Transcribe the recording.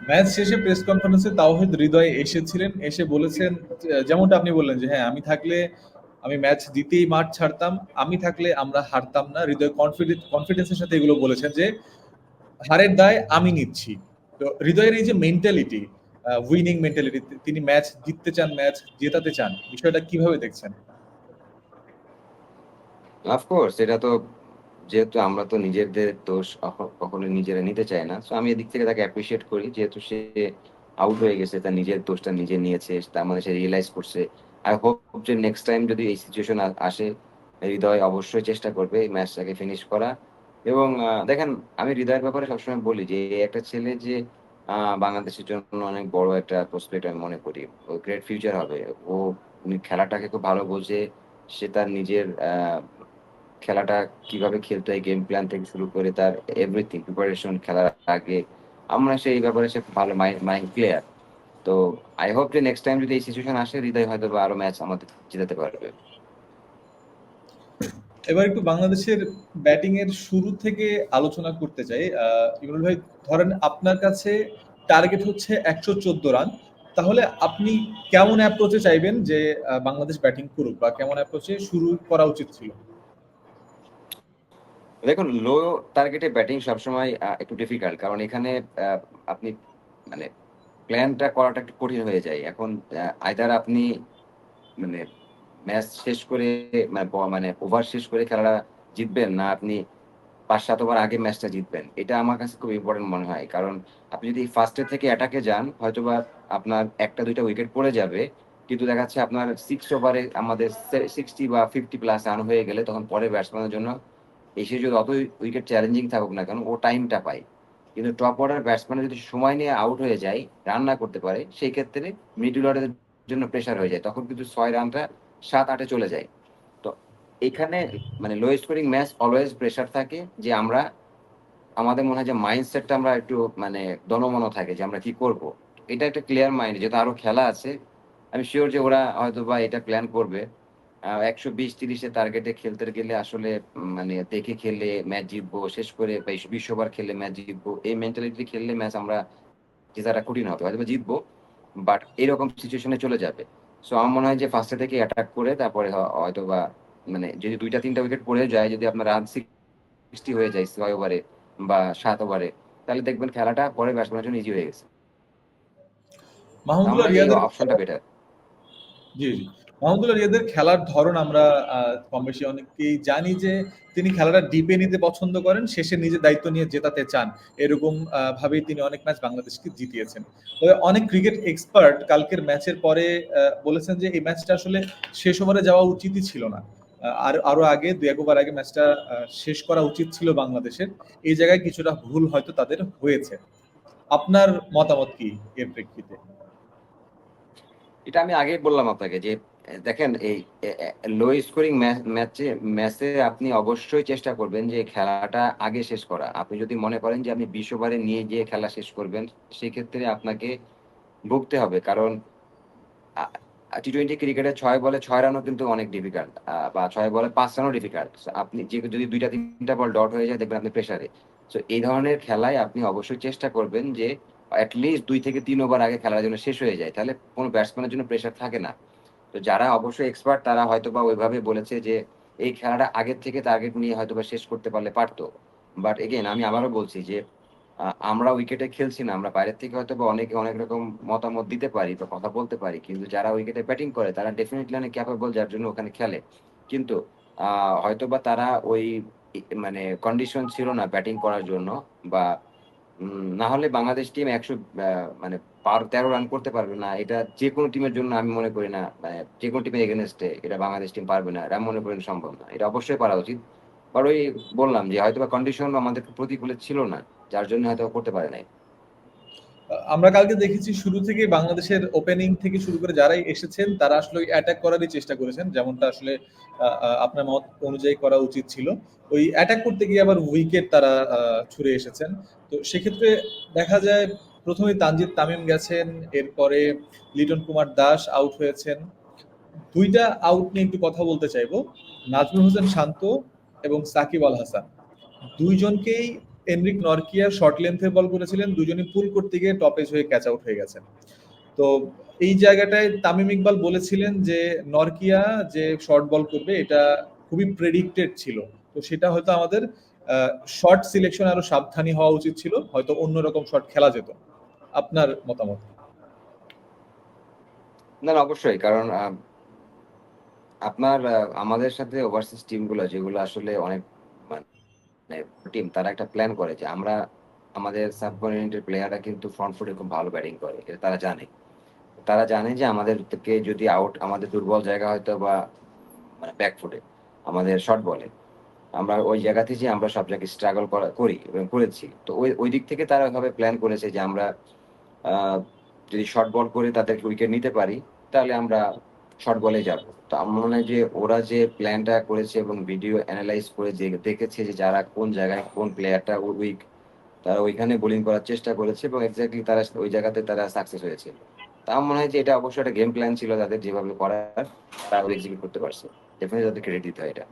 Match শেষে press কনফারেন্সে তাওহিদ হৃদয় এসেছিলেন, এসে বলেছেন, যেমনটা আপনি বললেন যে হ্যাঁ আমি থাকলে আমি ম্যাচ দিতেই মাঠ ছাড়তাম, আমি থাকলে আমরা হারতাম না। হৃদয় কনফিডেন্স কনফিডেন্সের সাথে এগুলো বলেছেন যে, হারের দায় আমি নিচ্ছি। তো হৃদয়ের এই যে মেন্টালিটি উইনিং মেন্টালিটি তিনি ম্যাচ জিততে চান, ম্যাচ জেতাতে চান, বিষয়টা কীভাবে দেখছেন? অফকোর্স এটা তো যেহেতু আমরা তো নিজেদের দোষ কখনো নিজেরা নিতে চাই না। সো আমি এদিক থেকে তাকে অ্যাপ্রিসিয়েট করি, যেহেতু সে আউট হয়ে গেছে, তার নিজের দোষটা নিজে নিয়েছে, তার মানে সে রিয়েলাইজ করছে। আই হোপ যে নেক্সট টাইম যদি এই সিচুয়েশন আসে, হৃদয় অবশ্যই চেষ্টা করবে এই ম্যাচটাকে ফিনিশ করা। এবং দেখেন, আমি হৃদয়ের ব্যাপারে সবসময় বলি যে একটা ছেলে যে বাংলাদেশের জন্য অনেক বড় একটা প্রসপেক্ট আমি মনে করি। ও গ্রেট ফিউচার হবে। ও খেলাটাকে খুব ভালো বোঝে, সে তার নিজের খেলাটা কীভাবে খেলতে হয় গেম প্ল্যান থেকে শুরু করে তার এভরিথিং প্রিপারেশন খেলার আগে। আমরা সেই ব্যাপারে সে ভালো মাইন্ড প্লেয়ার তো আই হোপ যে নেক্সট টাইম যদি এই সিচুয়েশন আসে, হৃদয় হয়তো আরও ম্যাচ আমাদের জেতাতে পারবে। এবার একটু বাংলাদেশের ব্যাটিং এর শুরু থেকে আলোচনা করতে চাই। ইমরুল ভাই, ধরেন আপনার কাছে টার্গেট হচ্ছে একশো চোদ্দ রান তাহলে আপনি কেমন অ্যাপ্রোচে চাইবেন যে বাংলাদেশ ব্যাটিং করুক বা কেমন অ্যাপ্রোচে শুরু করা উচিত ছিল? দেখুন লো টার্গেটে ব্যাটিং সবসময় একটু ডিফিকাল্ট কারণ এখানে আপনি মানে প্ল্যানটা করাটা একটু কঠিন হয়ে যায়। এখন আইদার আপনি মানে ম্যাচ শেষ করে মানে ওভার শেষ করে খেলাটা জিতবেন না আপনি পাঁচ সাত ওভার আগে ম্যাচটা জিতবেন। এটা আমার কাছে খুব ইম্পর্টেন্ট মনে হয়। কারণ আপনি যদি ফার্স্টের থেকে অ্যাটাকে যান, হয়তোবা আপনার একটা, দুইটা উইকেট পড়ে যাবে। কিন্তু দেখা যাচ্ছে আপনার সিক্স ওভারে আমাদের সিক্সটি বা ফিফটি প্লাস রান হয়ে গেলে তখন পরে ব্যাটসম্যানের জন্য এসে যদি অত উইকেট চ্যালেঞ্জিং থাকুক না কারণ ও টাইমটা পায়। কিন্তু টপ অর্ডার ব্যাটসম্যান যদি সময় নিয়ে আউট হয়ে যায় রান না করতে পারে, সেই ক্ষেত্রে মিডল অর্ডারের জন্য প্রেশার হয়ে যায়। তখন কিন্তু ছয় রানটা সাত আটে চলে যায়। তো এখানে মানে low scoring match always pressure থাকে যে আমরা, আমাদের মনে হয় যে মাইন্ডসেটটা আমরা একটু মানে দনমন থাকে যে আমরা কি করব। এটা একটা ক্লিয়ার মাইন্ড যেহেতু আরও খেলা আছে, আমি শিওর যে ওরা হয়তো বা এটা প্ল্যান করবে। একশো বিশ তিরিশে টার্গেটে খেলতে গেলে আসলে মানে দেখে খেললে ম্যাচ জিতবো শেষ করে বিশ ওভার খেললে ম্যাচ জিতবো এই মেন্টালিটি খেললে ম্যাচ আমরা জেতাটা কঠিন হবে হয়তো জিতবো বাট এরকম সিচুয়েশনে চলে যাবে। সো আমার মনে হয় যে ফার্স্টে থেকে অ্যাটাক করে তারপরে হয়তো বা মানে যদি দুইটা তিনটা উইকেট পড়ে যায় যদি আপনার রান সিক্সটি হয়ে যায় ছয় ওভারে বা সাত ওভারে তাহলে দেখবেন খেলাটা পরে ব্যাটসম্যানের জন্য ইজি হয়ে গেছে। অপশনটা বেটার জি জি। মাহমুদুল্লাহ রিয়াদের খেলার ধরন আমরা কম বেশি অনেকেই জানি যে তিনি খেলাটা ডিপে নিতে পছন্দ করেন, শেষে নিজের দায়িত্ব নিয়ে জেতাতে চান। এরকম ভাবেই তিনি অনেক ম্যাচ বাংলাদেশকে জিতিয়েছেন। তবে অনেক ক্রিকেট এক্সপার্ট কালকের ম্যাচের পরে বলেছেন যে এই ম্যাচটা আসলে শেষ ওভারে যাওয়া উচিতই ছিল না। আর, আরও আগে দু এক ওভার আগে ম্যাচটা শেষ করা উচিত ছিল বাংলাদেশের। এই জায়গায় কিছুটা ভুল হয়তো তাদের হয়েছে। আপনার মতামত কি এর প্রেক্ষিতে? এটা আমি আগে বললাম আপনাকে যে দেখেন, এই লো স্কোরিং ম্যাচে ম্যাচে আপনি অবশ্যই চেষ্টা করবেন যে খেলাটা আগে শেষ করা। আপনি যদি মনে করেন যে আপনি বিশ ওভারে নিয়ে গিয়ে খেলা শেষ করবেন সেই ক্ষেত্রে আপনাকে ভুগতে হবে। কারণ টি টোয়েন্টি ক্রিকেটে ছয় বলে ছয় রানও কিন্তু অনেক ডিফিকাল্ট বা ছয় বলে পাঁচ রানও ডিফিকাল্ট আপনি যে যদি দুইটা, তিনটা বল ডট হয়ে যায়, দেখবেন আপনি প্রেশারে সো এই ধরনের খেলায় আপনি অবশ্যই চেষ্টা করবেন যে অ্যাটলিস্ট দুই থেকে তিন ওভার আগে খেলার জন্য শেষ হয়ে যায়। তাহলে কোনো ব্যাটসম্যানের জন্য প্রেশার থাকে না। তো যারা অবশ্যই এক্সপার্ট তারা হয়তো বা ওইভাবে বলেছে যে, এই খেলাটা আগের থেকে টার্গেট নিয়ে হয়তো বা শেষ করতে পারলে পারতো। বাট এগেন আমি আবারও বলছি যে আমরা উইকেটে খেলছি না। আমরা বাইরের থেকে হয়তো বা অনেকে, অনেক রকম মতামত দিতে পারি বা কথা বলতে পারি। কিন্তু যারা উইকেটে ব্যাটিং করে, তারা ডেফিনেটলি অনেক ক্যাপেবল যার জন্য ওখানে খেলে। কিন্তু হয়তো বা তারা ওই মানে কন্ডিশন ছিল না ব্যাটিং করার জন্য বা না হলে বাংলাদেশ টিম একশো মানে পার তেরো রান করতে পারবে না। এটা যে কোনো টিমের জন্য আমি মনে করি না মানে যে কোনো টিমের এগেনস্টে এটা বাংলাদেশ টিম পারবে না এটা মনে করি সম্ভব না। এটা অবশ্যই পারা উচিত। বাট ওই বললাম যে হয়তো বা কন্ডিশন আমাদের প্রতিকূলে ছিল না, যার জন্য হয়তো করতে পারে নাই। আমরা কালকে দেখেছি শুরু থেকে বাংলাদেশের ওপেনিং থেকে শুরু করে যারাই এসেছেন, তারা আসলে অ্যাটাক করারই চেষ্টা করেছেন, যেমনটা আসলে আপনার মত অনুযায়ী করা উচিত ছিল। ওই অ্যাটাক করতে গিয়ে আবার উইকেট তারা ছুড়ে এসেছেন। তো সেক্ষেত্রে দেখা যায় প্রথমে তানজিদ তামিম গেছেন, এরপরে লিটন কুমার দাস আউট হয়েছেন। দুইটা আউট নিয়ে একটু কথা বলতে চাইব। নাজমুল হোসেন শান্ত এবং সাকিব আল হাসান। দুইজনকেই এনরিক নরকিয়া শর্ট লেন্থে বল করেছিলেন, দুজনই পুল করতে গিয়ে টপেজ হয়ে ক্যাচ আউট হয়ে গেছেন। তো এই জায়গাটায় তামিম ইকবাল বলেছিলেন যে, নরকিয়া যে শর্ট বল করবে, এটা খুবই প্রেডিক্টেড ছিল। তো সেটা হয়তো আমাদের শর্ট সিলেকশন আরও সাবধানী হওয়া উচিত ছিল, হয়তো অন্যরকম শর্ট খেলা যেত। আপনার মতামত? না না, অবশ্যই, কারণ আপনার আমাদের সাথে ওভারসিজ টিমগুলো যেগুলো আসলে অনেক মানে টিম তারা একটা প্ল্যান করে যে আমরা, আমাদের সাবকন্টিনেন্টের প্লেয়াররা কিন্তু ফ্রন্ট ফুটে খুব ভালো ব্যাটিং করে, এটা তারা জানে। তারা জানে যে আমাদের থেকে যদি আউট আমাদের দুর্বল জায়গা হয়তো বা মানে ব্যাক ফুটে আমাদের শর্ট বলে আমরা ওই জায়গাতে যে আমরা সব জায়গায় স্ট্রাগল করা, করি এবং করেছি, তো ওই ওই দিক থেকে তারা ওইভাবে প্ল্যান করেছে যে আমরা যদি শর্ট বল করে তাদেরকে উইকেট নিতে পারি, তাহলে আমরা শর্ট বলে যাব। তো আমার মনে হয় যে ওরা যে প্ল্যানটা করেছে এবং ভিডিও অ্যানালাইজ করে যে দেখেছে যে যারা কোন জায়গায় কোন প্লেয়ারটা উইক তারা ওইখানে বোলিং করার চেষ্টা করেছে এবং এক্স্যাক্টলি তারা ওই জায়গাতে তারা সাকসেস হয়েছে। তা আমার মনে হয় যে এটা অবশ্যই একটা গেম প্ল্যান ছিল তাদের যেভাবে করার, তারা এক্সিকিউট করতে পারছে। ডেফিনেটলি তাদের ক্রেডিট দিতে হয় এটা।